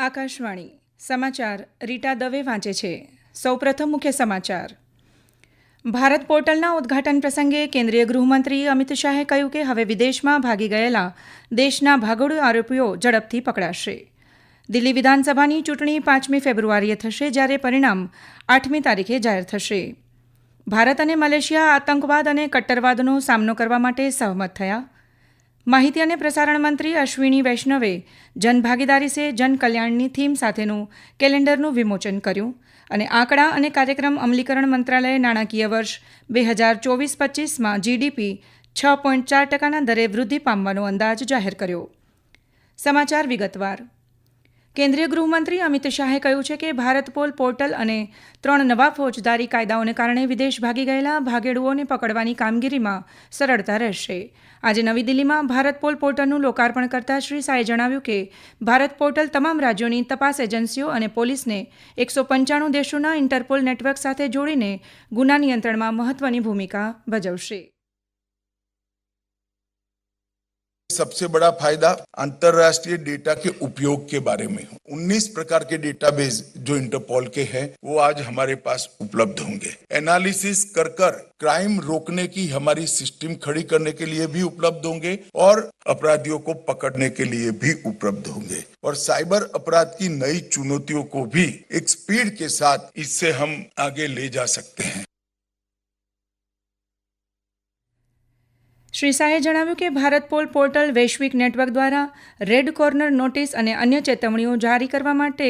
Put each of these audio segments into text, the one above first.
આકાશવાણી, સમાચાર રીટા દવે વાંચે છે. સૌપ્રથમ મુખ્ય સમાચાર. ભારત પોર્ટલના ઉદ્ઘાટન પ્રસંગે કેન્દ્રીય ગૃહમંત્રી અમિત શાહે કહ્યું કે હવે વિદેશમાં ભાગી ગયેલા દેશના ભાગોળુ આરોપીઓ ઝડપથી પકડાશે. દિલ્હી વિધાનસભાની ચૂંટણી પાંચમી ફેબ્રુઆરીએ થશે જ્યારે પરિણામ આઠમી તારીખે જાહેર થશે. ભારત અને મલેશિયા આતંકવાદ અને કટ્ટરવાદનો સામનો કરવા માટે સહમત થયા. માહિતી અને પ્રસારણ મંત્રી અશ્વિની વૈષ્ણવે જનભાગીદારી સે જન કલ્યાણની થીમ સાથેનું કેલેન્ડરનું વિમોચન કર્યું અને આંકડા અને કાર્યક્રમ અમલીકરણ મંત્રાલયે નાણાકીય વર્ષ બે હજાર ચોવીસ પચીસમાં જીડીપી છ પોઈન્ટ ચાર ટકાના દરે વૃદ્ધિ પામવાનો અંદાજ જાહેર કર્યો. સમાચાર વિગતવાર. કેન્દ્રીય ગૃહમંત્રી અમિત શાહે કહ્યું છે કે ભારત પોલ પોર્ટલ અને ત્રણ નવા ફોજદારી કાયદાઓને કારણે વિદેશ ભાગી ગયેલા ભાગેડુઓને પકડવાની કામગીરીમાં સરળતા રહેશે. આજે નવી દિલ્હીમાં ભારત પોલ પોર્ટલનું લોકાર્પણ કરતા શ્રી શાહે જણાવ્યું કે ભારત પોર્ટલ તમામ રાજ્યોની તપાસ એજન્સીઓ અને પોલીસને એકસો પંચાણું દેશોના ઇન્ટરપોલ નેટવર્ક સાથે જોડીને ગુના નિયંત્રણમાં મહત્વની ભૂમિકા ભજવશે. सबसे बड़ा फ़ायदा अंतरराष्ट्रीय डेटा के उपयोग के बारे में 19 प्रकार के डेटाबेस जो इंटरपोल के हैं, वो आज हमारे पास उपलब्ध होंगे। एनालिसिस कर कर क्राइम रोकने की हमारी सिस्टम खड़ी करने के लिए भी उपलब्ध होंगे और अपराधियों को पकड़ने के लिए भी उपलब्ध होंगे। और साइबर अपराध की नई चुनौतियों को भी एक स्पीड के साथ इससे हम आगे ले जा सकते हैं। શ્રી શાહે જણાવ્યું કે ભારત પોલ પોર્ટલ વૈશ્વિક નેટવર્ક દ્વારા રેડ કોર્નર નોટિસ અને અન્ય ચેતવણીઓ જારી કરવા માટે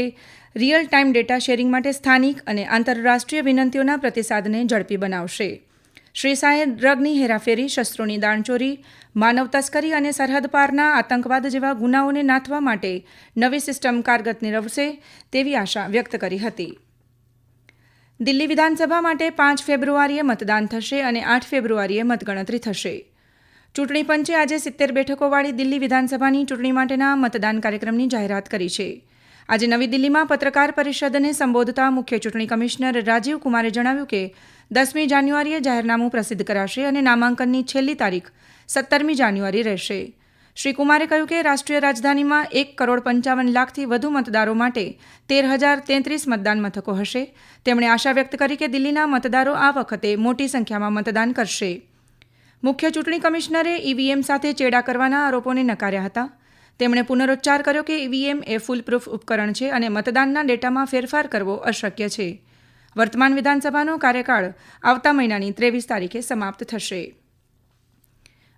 રિયલ ટાઈમ ડેટા શેરિંગ માટે સ્થાનિક અને આંતરરાષ્ટ્રીય વિનંતીઓના પ્રતિસાદને ઝડપી બનાવશે. શ્રી શાહે ડ્રગની હેરાફેરી, શસ્ત્રોની દાણચોરી, માનવ તસ્કરી અને સરહદ પારના આતંકવાદ જેવા ગુનાઓને નાથવા માટે નવી સિસ્ટમ કારગત નિરવશે તેવી આશા વ્યક્ત કરી હતી. દિલ્હી વિધાનસભા માટે પાંચ ફેબ્રુઆરીએ મતદાન થશે અને આઠ ફેબ્રુઆરીએ મતગણતરી થશે. ચૂંટણી પંચે આજે સિત્તેર બેઠકોવાળી દિલ્હી વિધાનસભાની ચૂંટણી માટેના મતદાન કાર્યક્રમની જાહેરાત કરી છે. આજે નવી દિલ્હીમાં પત્રકાર પરિષદને સંબોધતા મુખ્ય ચૂંટણી કમિશનર રાજીવ કુમારે જણાવ્યું કે દસમી જાન્યુઆરીએ જાહેરનામું પ્રસિદ્ધ કરાશે અને નામાંકનની છેલ્લી તારીખ સત્તરમી જાન્યુઆરી રહેશે. શ્રી કુમારે કહ્યું કે રાષ્ટ્રીય રાજધાનીમાં એક કરોડ પંચાવન લાખથી વધુ મતદારો માટે તેર હજાર તેત્રીસ મતદાન મથકો હશે. તેમણે આશા વ્યક્ત કરી કે દિલ્હીના મતદારો આ વખતે મોટી સંખ્યામાં મતદાન કરશે. મુખ્ય ચૂંટણી કમિશનરે ઈવીએમ સાથે ચેડા કરવાના આરોપોને નકાર્યા હતા. તેમણે પુનરોચ્ચાર કર્યો કે ઈવીએમ એ ફૂલપ્રૂફ ઉપકરણ છે અને મતદાનના ડેટામાં ફેરફાર કરવો અશક્ય છે. વર્તમાન વિધાનસભાનો કાર્યકાળ આવતા મહિનાની ત્રેવીસ તારીખે સમાપ્ત થશે.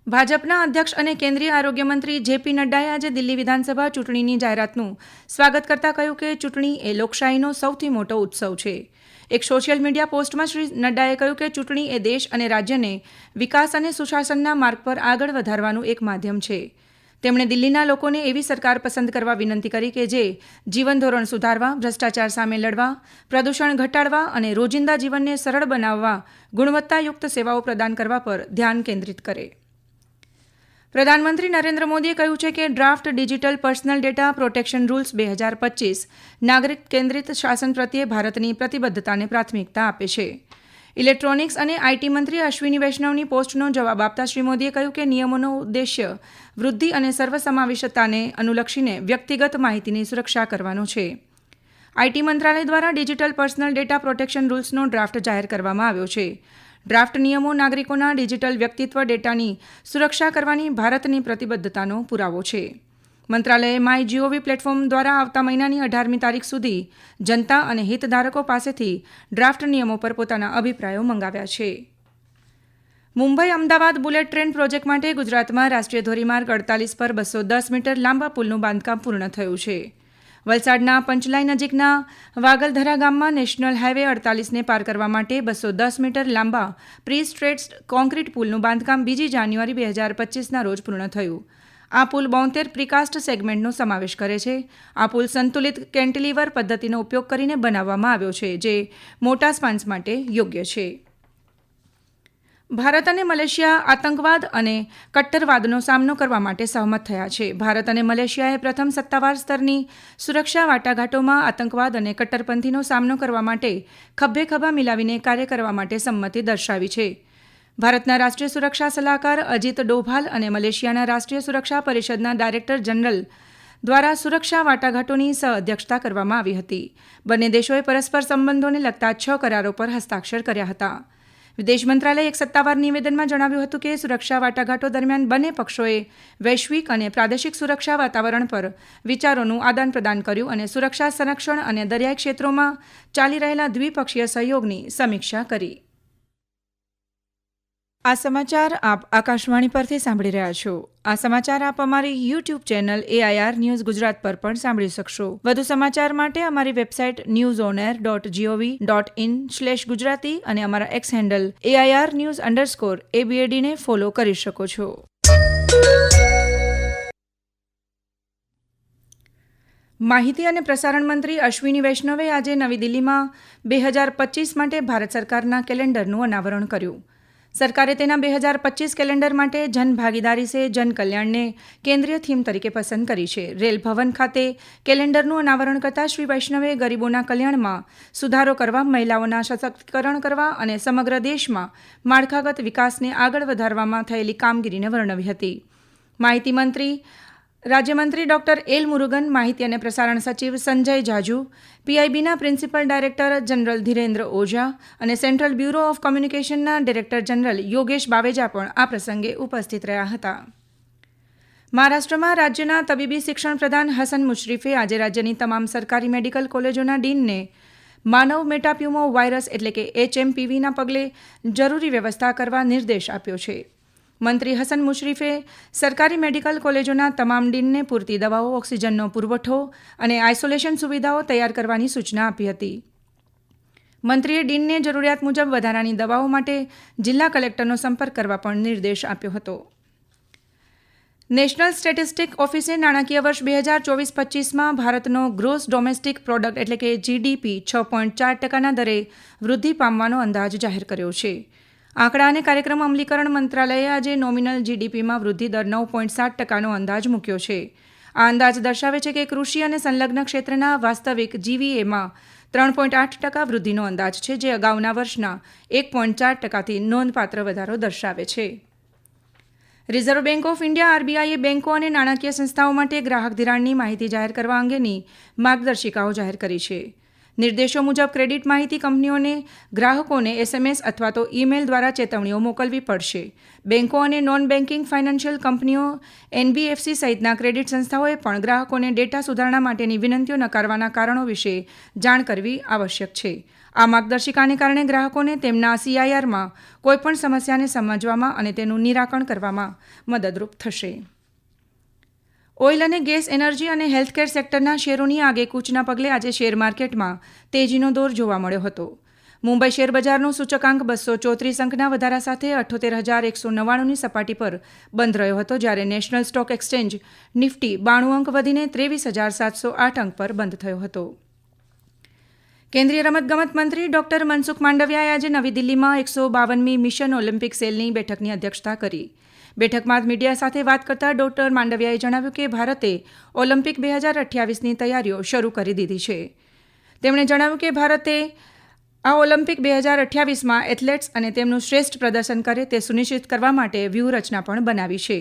ભાજપના અધ્યક્ષ અને કેન્દ્રીય આરોગ્ય મંત્રી જેપી નડ્ડાએ આજે દિલ્હી વિધાનસભા ચૂંટણીની જાહેરાતનું સ્વાગત કરતા કહ્યું કે ચૂંટણી એ લોકશાહીનો સૌથી મોટો ઉત્સવ છે. એક સોશિયલ મીડિયા પોસ્ટમાં શ્રી નડ્ડાએ કહ્યું કે ચૂંટણી એ દેશ અને રાજ્યને વિકાસ અને સુશાસનના માર્ગ પર આગળ વધારવાનું એક માધ્યમ છે. તેમણે દિલ્હીના લોકોને એવી સરકાર પસંદ કરવા વિનંતી કરી કે જે જીવન ધોરણ સુધારવા, ભ્રષ્ટાચાર સામે લડવા, પ્રદૂષણ ઘટાડવા અને રોજિંદા જીવનને સરળ બનાવવા, ગુણવત્તાયુક્ત સેવાઓ પ્રદાન કરવા પર ધ્યાન કેન્દ્રિત કરે. પ્રધાનમંત્રી નરેન્દ્ર મોદીએ કહ્યું છે કે draft digital personal data protection rules બે હજાર પચીસ નાગરિક કેન્દ્રિત શાસન પ્રત્યે ભારતની પ્રતિબદ્ધતાને પ્રાથમિકતા આપે છે. ઇલેક્ટ્રોનિક્સ અને આઈટી મંત્રી અશ્વિની વૈષ્ણવની પોસ્ટનો જવાબ આપતા શ્રી મોદીએ કહ્યું કે નિયમોનો ઉદ્દેશ્ય વૃદ્ધિ અને સર્વસમાવેશતાને અનુલક્ષીને વ્યક્તિગત માહિતીની સુરક્ષા કરવાનો છે. આઈટી મંત્રાલય દ્વારા ડિજિટલ પર્સનલ ડેટા પ્રોટેક્શન રૂલ્સનો ડ્રાફ્ટ જાહેર કરવામાં આવ્યો છે. ડ્રાફ્ટ નિયમો નાગરિકોના ડિજિટલ વ્યક્તિત્વ ડેટાની સુરક્ષા કરવાની ભારતની પ્રતિબદ્ધતાનો પુરાવો છે. મંત્રાલયે માય જીઓવી પ્લેટફોર્મ દ્વારા આવતા મહિનાની અઢારમી તારીખ સુધી જનતા અને હિતધારકો પાસેથી ડ્રાફ્ટ નિયમો પર પોતાના અભિપ્રાયો મંગાવ્યા છે. Mumbai Ahmedabad bullet train project માટે ગુજરાતમાં રાષ્ટ્રીય ધોરીમાર્ગ અડતાલીસ પર બસો દસ મીટર લાંબા પુલનું બાંધકામ પૂર્ણ થયું છે. વલસાડના પંચલાઈ નજીકના વાગલધરા ગામમાં નેશનલ હાઇવે અડતાલીસને પાર કરવા માટે બસો દસ મીટર લાંબા પ્રી સ્ટ્રેટ કોન્ક્રીટ પુલનું બાંધકામ બીજી જાન્યુઆરી બે હજાર પચીસના રોજ પૂર્ણ થયું. આ પુલ બોતેર પ્રિકાસ્ટ સેગમેન્ટનો સમાવેશ કરે છે. આ પુલ સંતુલિત કેન્ટિલીવર પદ્ધતિનો ઉપયોગ કરીને બનાવવામાં આવ્યો છે, જે મોટા સ્પાન્સ માટે યોગ્ય છે. ભારત અને મલેશિયા આતંકવાદ અને કટ્ટરવાદનો સામનો કરવા માટે સહમત થયા છે. ભારત અને મલેશિયાએ પ્રથમ સત્તાવાર સ્તરની સુરક્ષા વાટાઘાટોમાં આતંકવાદ અને કટ્ટરપંથીનો સામનો કરવા માટે ખભે ખભા મિલાવીને કાર્ય કરવા માટે સંમતિ દર્શાવી છે. ભારતના રાષ્ટ્રીય સુરક્ષા સલાહકાર અજીત ડોભાલ અને મલેશિયાના રાષ્ટ્રીય સુરક્ષા પરિષદના ડાયરેક્ટર જનરલ દ્વારા સુરક્ષા વાટાઘાટોની સહ અધ્યક્ષતા કરવામાં આવી હતી. બંને દેશોએ પરસ્પર સંબંધોને લગતા છ કરારો પર હસ્તાક્ષર કર્યા હતા. વિદેશ મંત્રાલયે એક સત્તાવાર નિવેદનમાં જણાવ્યું હતું કે સુરક્ષા વાટાઘાટો દરમિયાન બંને પક્ષોએ વૈશ્વિક અને પ્રાદેશિક સુરક્ષા વાતાવરણ પર વિચારોનું આદાન પ્રદાન કર્યું અને સુરક્ષા સંરક્ષણ અને દરિયાઈ ક્ષેત્રોમાં ચાલી રહેલા દ્વિપક્ષીય સહયોગની સમીક્ષા કરી. આ સમાચાર આપ આકાશવાણી પરથી સાંભળી રહ્યા છો. આ સમાચાર આપ અમારી YouTube channel AIR news Gujarat પર પણ સાંભળી શકશો. વધુ સમાચાર માટે અમારી website news on air dot G O V dot in slash Gujarati અને અમારા X handle AIR news underscore એબીએડીને follow કરી શકો છો. માહિતી અને પ્રસારણ મંત્રી અશ્વિની વૈષ્ણવે આજે નવી દિલ્હીમાં બે હજાર પચીસ માટે ભારત સરકારના કેલેન્ડરનું અનાવરણ કર્યું. સરકારે તેના બે હજાર પચીસ કેલેન્ડર માટે જન ભાગીદારી સે જન કલ્યાણને કેન્દ્રીય થીમ તરીકે પસંદ કરી છે. રેલ ભવન ખાતે કેલેન્ડરનું અનાવરણ કરતા શ્રી વૈષ્ણવે ગરીબોના કલ્યાણમાં સુધારો કરવા, મહિલાઓના સશક્તિકરણ કરવા અને સમગ્ર દેશમાં માળખાગત વિકાસને આગળ વધારવામાં થયેલી કામગીરીને વર્ણવી હતી. માહિતી મંત્રી રાજ્યમંત્રી ડોક્ટર એલ મુરુગન, માહિતી અને પ્રસારણ સચિવ Sanjay Jaju, પીઆઈબીના principal director general Dhirendra Ojha અને સેન્ટ્રલ બ્યુરો ઓફ કોમ્યુનિકેશનના ડિરેક્ટર જનરલ યોગેશ બાવેજા પણ આ પ્રસંગે ઉપસ્થિત રહ્યા હતા. મહારાષ્ટ્રમાં રાજ્યના તબીબી શિક્ષણ પ્રધાન હસન મુશરીફે આજે રાજ્યની તમામ સરકારી મેડિકલ કોલેજોના ડીનને માનવ મેટાપ્યુમો વાયરસ એટલે કે એચએમપીવીના પગલે જરૂરી વ્યવસ્થા કરવા નિર્દેશ આપ્યો છે. મંત્રી હસન મુશરીફે સરકારી મેડિકલ કોલેજોના તમામ ડીનને પૂરતી દવાઓ, ઓક્સિજનનો પુરવઠો અને આઇસોલેશન સુવિધાઓ તૈયાર કરવાની સૂચના આપી હતી. મંત્રીએ ડીનને જરૂરિયાત મુજબ વધારાની દવાઓ માટે જિલ્લા કલેક્ટરનો સંપર્ક કરવા પણ નિર્દેશ આપ્યો હતો. નેશનલ સ્ટેટિસ્ટિક ઓફિસે નાણાકીય વર્ષ બે હજાર ચોવીસ પચીસમાં ભારતનો ગ્રોસ ડોમેસ્ટિક પ્રોડક્ટ એટલે કે જીડીપી છ પોઈન્ટ ચાર ટકાના દરે વૃદ્ધિ પામવાનો અંદાજ જાહેર કર્યો છે. આંકડા અને કાર્યક્રમ અમલીકરણ મંત્રાલયે આજે નોમિનલ જીડીપીમાં વૃદ્ધિ દર નવ પોઈન્ટ સાત ટકાનો અંદાજ મૂક્યો છે. આ અંદાજ દર્શાવે છે કે કૃષિ અને સંલગ્ન ક્ષેત્રના વાસ્તવિક જીવીએમાં ત્રણ પોઈન્ટ આઠ ટકા વૃદ્ધિનો અંદાજ છે, જે અગાઉના વર્ષના એક પોઈન્ટ ચાર ટકાથી નોંધપાત્ર વધારો દર્શાવે છે. રિઝર્વ બેંક ઓફ ઇન્ડિયા આરબીઆઈએ બેંકો અને નાણાકીય સંસ્થાઓ માટે ગ્રાહક ધિરાણની માહિતી જાહેર કરવા અંગેની માર્ગદર્શિકાઓ જાહેર કરી છે. નિર્દેશો મુજબ ક્રેડિટ માહિતી કંપનીઓને, ગ્રાહકોને એસએમએસ અથવા તો ઈમેલ દ્વારા ચેતવણીઓ મોકલવી પડશે. બેન્કો અને નોન બેન્કિંગ ફાઇનાન્શિયલ કંપનીઓ એનબીએફસી સહિતના ક્રેડિટ સંસ્થાઓએ પણ ગ્રાહકોને ડેટા સુધારણા માટેની વિનંતીઓ નકારવાના કારણો વિશે જાણ કરવી આવશ્યક છે. આ માર્ગદર્શિકાને કારણે ગ્રાહકોને તેમના સીઆઈઆરમાં કોઈપણ સમસ્યાને સમજવામાં અને તેનું નિરાકરણ કરવામાં મદદરૂપ થશે. ઓઇલ અને ગેસ, એનર્જી અને હેલ્થકેર સેક્ટરના શેરોની આગેકૂચના પગલે આજે શેર માર્કેટમાં તેજીનો દોર જોવા મળ્યો હતો. મુંબઈ શેર બજારનું સૂચકાંક બસો ચોત્રીસ અંકના વધારા સાથે અઠ્યોતેર હજાર એકસો નવ્વાણુંની સપાટી પર બંધ રહ્યો હતો, જ્યારે નેશનલ સ્ટોક એક્સચેન્જ નિફ્ટી બાણું અંક વધીને ત્રેવીસ હજાર સાતસો આઠ અંક પર બંધ થયો હતો. કેન્દ્રીય રમતગમત મંત્રી ડોક્ટર મનસુખ માંડવિયાએ આજે નવી દિલ્હીમાં એકસો બાવનમી મિશન ઓલિમ્પિક સેલની બેઠકની અધ્યક્ષતા કરી. બેઠકમાં મીડિયા સાથે વાત કરતા ડોક્ટર માંડવિયાએ જણાવ્યું કે ભારતે ઓલિમ્પિક બે હજાર અઠ્યાવીસની તૈયારીઓ શરૂ કરી દીધી છે. તેમણે જણાવ્યું કે ભારતે આ ઓલિમ્પિક બે હજાર અઠ્યાવીસમાં એથ્લેટ્સ અને તેમનું શ્રેષ્ઠ પ્રદર્શન કરે તે સુનિશ્ચિત કરવા માટે વ્યૂહરચના પણ બનાવી છે.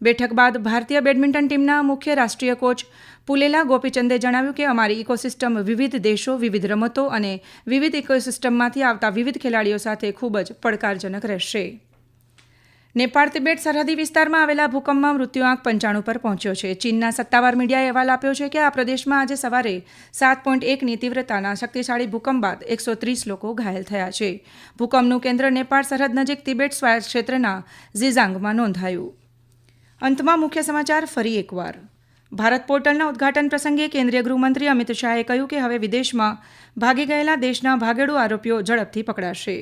બેઠક બાદ ભારતીય બેડમિન્ટન ટીમના મુખ્ય રાષ્ટ્રીય કોચ પુલેલા ગોપીચંદે જણાવ્યું કે અમારી ઇકોસિસ્ટમ વિવિધ દેશો, વિવિધ રમતો અને વિવિધ ઇકોસિસ્ટમમાંથી આવતા વિવિધ ખેલાડીઓ સાથે ખૂબ જ પડકારજનક રહેશે. નેપાળ, તિબેટ, સરહદી વિસ્તારમાં આવેલા ભૂકંપમાં મૃત્યુઆંક પંચાણું પર પહોંચ્યો છે. ચીનના સત્તાવાર મીડિયાએ અહેવાલ આપ્યો છે કે આ પ્રદેશમાં આજે સવારે સાત પોઈન્ટ એકની તીવ્રતાના શક્તિશાળી ભૂકંપ બાદ એકસો ત્રીસ લોકો ઘાયલ થયા છે. ભૂકંપનું કેન્દ્ર નેપાળ, સરહદ નજીક તિબેટ સ્વાયત્ત ક્ષેત્રના ઝીઝાંગમાં નોંધાયું. અંતમાં મુખ્ય સમાચાર ફરી એકવાર. ભારત પોર્ટલના ઉદ્ઘાટન પ્રસંગે કેન્દ્રીય ગૃહમંત્રી અમિત શાહે કહ્યું કે હવે વિદેશમાં ભાગી ગયેલા દેશના ભાગેડુ આરોપીઓ ઝડપથી પકડાશે.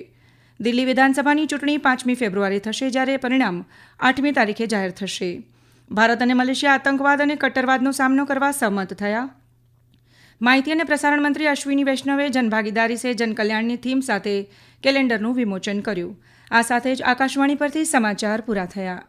દિલ્હી વિધાનસભાની ચૂંટણી પાંચમી ફેબ્રુઆરી થશે જ્યારે પરિણામ આઠમી તારીખે જાહેર થશે. ભારત અને મલેશિયા આતંકવાદ અને કટ્ટરવાદનો સામનો કરવા સહમત થયા. માહિતી અને પ્રસારણ મંત્રી અશ્વિની વૈષ્ણવે જનભાગીદારી સે જનકલ્યાણની થીમ સાથે કેલેન્ડરનું વિમોચન કર્યું. આ સાથે જ આકાશવાણી પરથી સમાચાર પૂરા થયા.